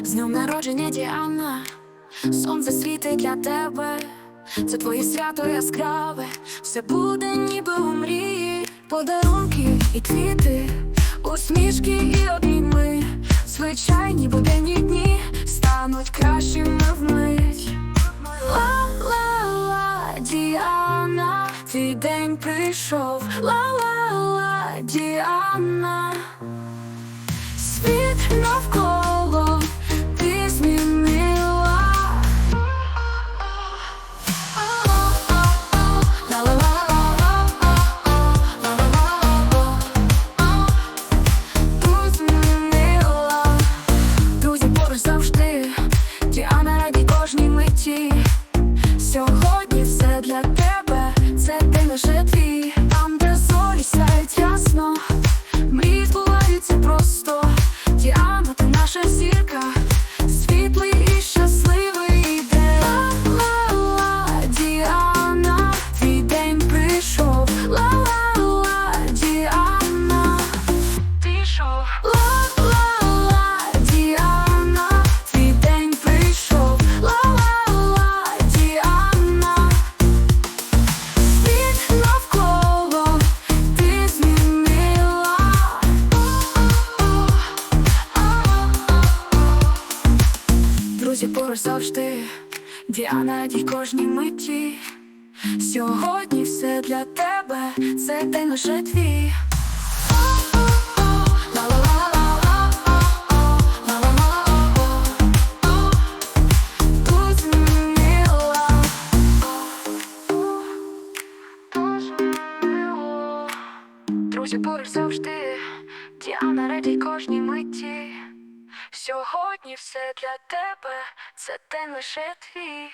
З днем народження Діана, сонце світить для тебе, це твоє свято яскраве, все буде ніби у мрії, подарунки і квіти, усмішки і обійми, звичайні буденні дні стануть кращими вмить. Ла-ла-ла, Діана, твій день прийшов. Ла-ла-ла, Діана. Світ навколо Друзі поруч завжди, Діана дій кожній миті. Сьогодні все для тебе, це день лише твій. Друзі поруч завжди, Діана раді кожній миті. Сьогодні все для тебе, це день лише твій.